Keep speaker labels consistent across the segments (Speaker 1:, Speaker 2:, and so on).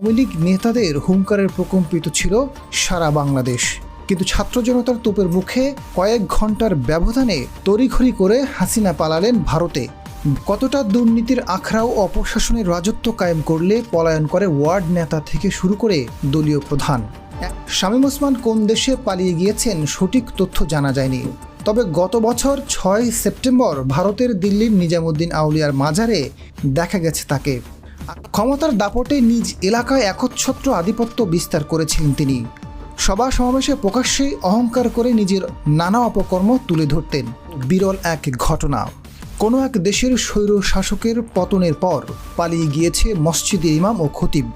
Speaker 1: আওয়ামী লীগ নেতাদের হুঙ্কারের প্রকম্পিত ছিল সারা বাংলাদেশ। কিন্তু ছাত্র জনতার তোপের মুখে কয়েক ঘণ্টার ব্যবধানে তড়িঘড়ি করে হাসিনা পালালেন ভারতে। কতটা দুর্নীতির আখড়া ও অপশাসনের রাজত্ব কায়েম করলে পলায়ন করে ওয়ার্ড নেতা থেকে শুরু করে দলীয় প্রধান। শামীম ওসমান কোন দেশে পালিয়ে গিয়েছেন সঠিক তথ্য জানা যায়নি। তবে গত বছর ছয় সেপ্টেম্বর ভারতের দিল্লির নিজামুদ্দিন আউলিয়ার মাজারে দেখা গেছে তাকে। ক্ষমতার দাপটে নিজ এলাকায় একচ্ছত্র আধিপত্য বিস্তার করেছিলেন তিনি। সভা সমাবেশে প্রকাশ্যেই অহংকার করে নিজের নানা অপকর্ম তুলে ধরতেন। বিরল এক ঘটনা। কোনো এক দেশের স্বৈর শাসকের পতনের পর পালিয়ে গিয়েছে মসজিদে ইমাম ও খতিব।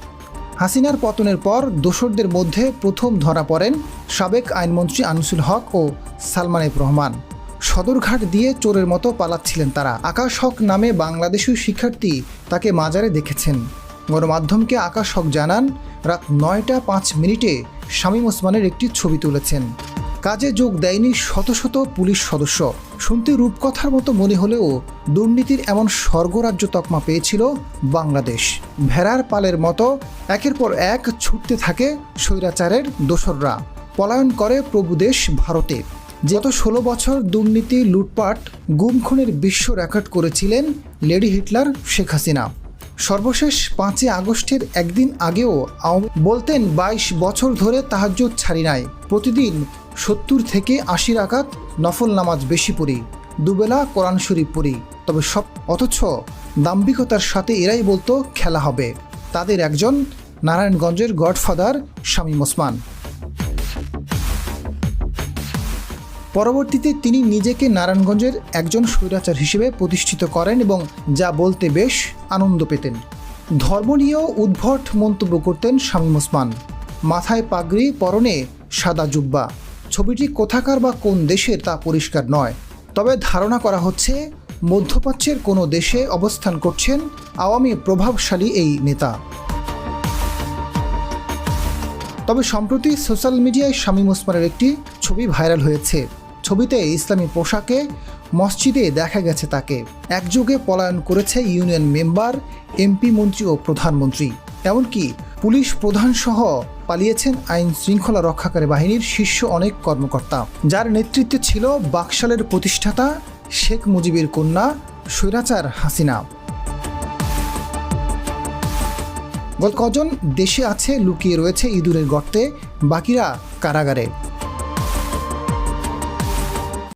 Speaker 1: হাসিনার পতনের পর দোসরদের মধ্যে প্রথম ধরা পড়েন সাবেক আইনমন্ত্রী আনিসুল হক ও সালমান রহমান। সদরঘাট দিয়ে চোরের মতো পালাচ্ছিলেন তারা। আকাশ হক নামে বাংলাদেশি শিক্ষার্থী তাকে মাজারে দেখেছেন। গণমাধ্যমকে আকাশ হক জানান, রাত নয়টা পাঁচ মিনিটে শামীম ওসমানের একটি ছবি তুলেছেন। কাজে যোগ দেয়নি শত শত পুলিশ সদস্য। শুনতে রূপকথার মতো মনে হলেও দুর্নীতির এমন স্বর্গরাজ্য তকমা পেয়েছিল বাংলাদেশ। ভেড়ার পালের মতো একের পর এক ছুটতে থাকে স্বৈরাচারের দোসররা। পলায়ন করে প্রভুদেশ ভারতে। গত ষোলো বছর দুর্নীতি, লুটপাট গুম খুনের বিশ্ব রেকর্ড করেছিলেন লেডি হিটলার শেখ হাসিনা। সর্বশেষ পাঁচই আগস্টের একদিন আগেও বলতেন বাইশ বছর ধরে তাহাজ্জুদ ছাড়ি নাই। প্রতিদিন সত্তর থেকে আশি রাকাত নফল নামাজ বেশি পড়ি, দুবেলা কোরআন শরীফ পড়ি। তবে সব অথচ দাম্ভিকতার সাথে এরাই বলতো খেলা হবে। তাদের একজন নারায়ণগঞ্জের গডফাদার শামীম ওসমান। পরবর্তীতে তিনি নিজেকে নারায়ণগঞ্জের একজন স্বৈরাচার হিসেবে প্রতিষ্ঠিত করেন এবং যা বলতে বেশ আনন্দ পেতেন। ধর্ম নিয়েও উদ্ভট মন্তব্য করতেন শামীম ওসমান। মাথায় পাগড়ি, পরনে সাদা জুব্বা। ছবিটি কোথাকার বা কোন দেশের তা পরিষ্কার নয়। তবে ধারণা করা হচ্ছে, মধ্যপ্রাচ্যের কোনো দেশে অবস্থান করছেন আওয়ামী প্রভাবশালী এই নেতা। তবে সম্প্রতি সোশ্যাল মিডিয়ায় শামীম ওসমানের একটি ছবি ভাইরাল হয়েছে। ছবিতে ইসলামী পোশাকে মসজিদে দেখা গেছে তাকে। একযোগে পলায়ন করেছে ইউনিয়ন মেম্বার, এমপি মন্ত্রী ও প্রধানমন্ত্রী। এমনকি পুলিশ প্রধান সহ পালিয়েছেন আইন শৃঙ্খলা রক্ষাকারী বাহিনীর শীর্ষ অনেক কর্মকর্তা। যার নেতৃত্বে ছিল বাকশালের প্রতিষ্ঠাতা শেখ মুজিবের কন্যা স্বৈরাচার হাসিনা। কজন দেশে আছে লুকিয়ে রয়েছে ইঁদুরের গর্তে, বাকিরা কারাগারে।